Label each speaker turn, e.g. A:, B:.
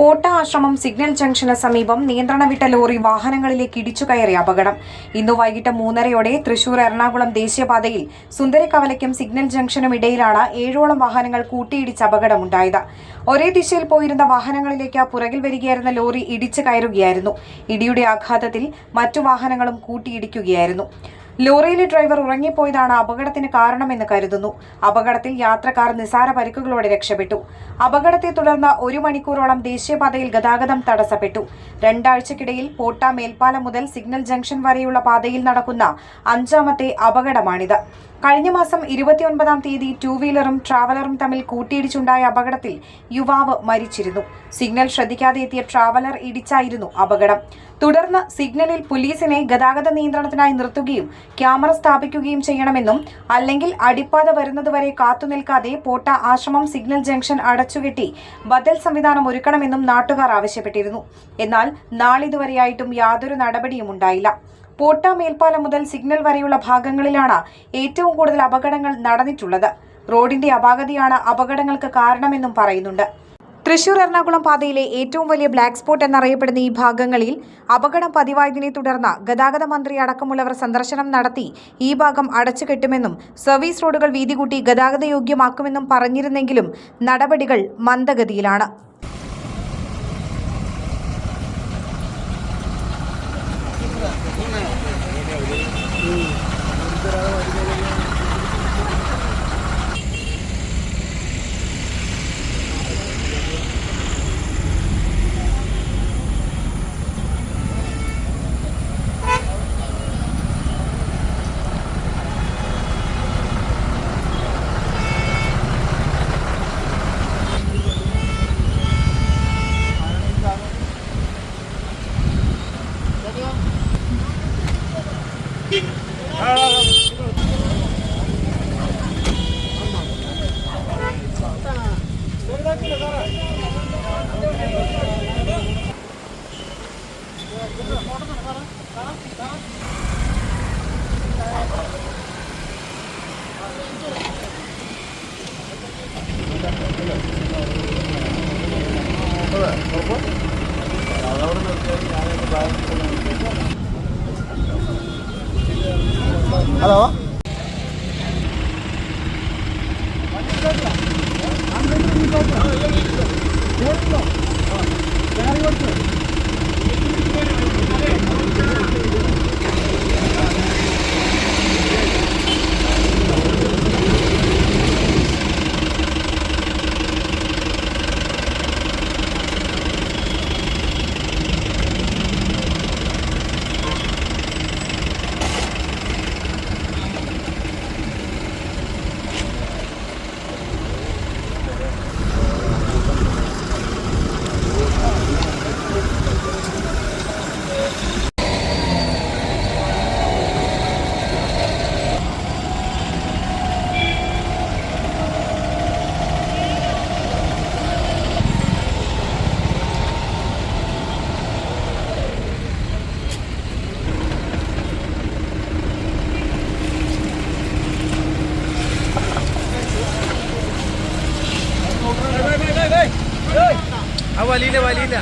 A: പോട്ട ആശ്രമം signal junction സമീപം നിയന്ത്രണ വിട്ട ലോറി വാഹനങ്ങളിലേക്ക് ഇടിച്ചു കയറിയ അപകടം. ഇന്ന് വൈകിട്ട് മൂന്നരയോടെ തൃശൂർ എറണാകുളം ദേശീയപാതയിൽ സുന്ദരക്കവലയ്ക്കും സിഗ്നൽ ജംഗ്ഷനും ഇടയിലാണ് ഏഴോളം വാഹനങ്ങൾ കൂട്ടിയിടിച്ച് അപകടമുണ്ടായത്. ഒരേ ദിശയിൽ പോയിരുന്ന വാഹനങ്ങളിലേക്ക് പുറകിൽ വരികയായിരുന്ന ലോറി ഇടിച്ചു കയറുകയായിരുന്നു. ഇടിയുടെ ആഘാതത്തിൽ മറ്റു വാഹനങ്ങളും കൂട്ടിയിടിക്കുകയായിരുന്നു. ലോറിയിലെ ഡ്രൈവർ ഉറങ്ങിപ്പോയതാണ് അപകടത്തിന് കാരണമെന്ന് കരുതുന്നു. അപകടത്തിൽ യാത്രക്കാർ നിസാര പരിക്കുകളോടെ രക്ഷപ്പെട്ടു. അപകടത്തെ തുടർന്ന് ഒരു മണിക്കൂറോളം ദേശീയപാതയിൽ ഗതാഗതം തടസ്സപ്പെട്ടു. രണ്ടാഴ്ചക്കിടയിൽ പോട്ട മേൽപ്പാലം മുതൽ സിഗ്നൽ ജംഗ്ഷൻ വരെയുള്ള പാതയിൽ നടക്കുന്ന അഞ്ചാമത്തെ അപകടമാണിത്. കഴിഞ്ഞ മാസം ഇരുപത്തിയൊൻപതാം തീയതി ടൂ വീലറും ട്രാവലറും തമ്മിൽ കൂട്ടിയിടിച്ചുണ്ടായ അപകടത്തിൽ യുവാവ് മരിച്ചിരുന്നു. സിഗ്നൽ ശ്രദ്ധിക്കാതെ എത്തിയ ട്രാവലർ ഇടിച്ചായിരുന്നു അപകടം. തുടർന്ന് സിഗ്നലിൽ പോലീസിനെ ഗതാഗത നിയന്ത്രണത്തിനായി നിർത്തുകയും ക്യാമറ സ്ഥാപിക്കുകയും ചെയ്യണമെന്നും അല്ലെങ്കിൽ അടിപ്പാത വരുന്നതുവരെ കാത്തുനിൽക്കാതെ പോട്ട ആശ്രമം സിഗ്നൽ ജംഗ്ഷൻ അടച്ചുകെട്ടി ബദൽ സംവിധാനം ഒരുക്കണമെന്നും നാട്ടുകാർ ആവശ്യപ്പെട്ടിരുന്നു. എന്നാൽ നാളിതുവരെയായിട്ടും യാതൊരു നടപടിയും ഉണ്ടായില്ല. പോട്ട മേൽപ്പാലം മുതൽ സിഗ്നൽ വരെയുള്ള ഭാഗങ്ങളിലാണ് ഏറ്റവും കൂടുതൽ അപകടങ്ങൾ നടന്നിട്ടുള്ളത്. റോഡിന്റെ അപാകതയാണ് അപകടങ്ങൾക്ക് കാരണമെന്നും പറയുന്നുണ്ട്. തൃശൂർ എറണാകുളം പാതയിലെ ഏറ്റവും വലിയ ബ്ലാക്ക് സ്പോട്ട് എന്നറിയപ്പെടുന്ന ഈ ഭാഗങ്ങളിൽ അപകടം പതിവായതിനെ തുടർന്ന് ഗതാഗത മന്ത്രി അടക്കമുള്ളവർ സന്ദർശനം നടത്തി ഈ ഭാഗം അടച്ചുകെട്ടുമെന്നും സർവീസ് റോഡുകൾ വീതി കൂട്ടി ഗതാഗത യോഗ്യമാക്കുമെന്നും പറഞ്ഞിരുന്നെങ്കിലും നടപടികൾ മന്ദഗതിയിലാണ്.
B: ఉన్నాయి ഹലോ
C: ആ വലിയില്ല വലിയില്ല.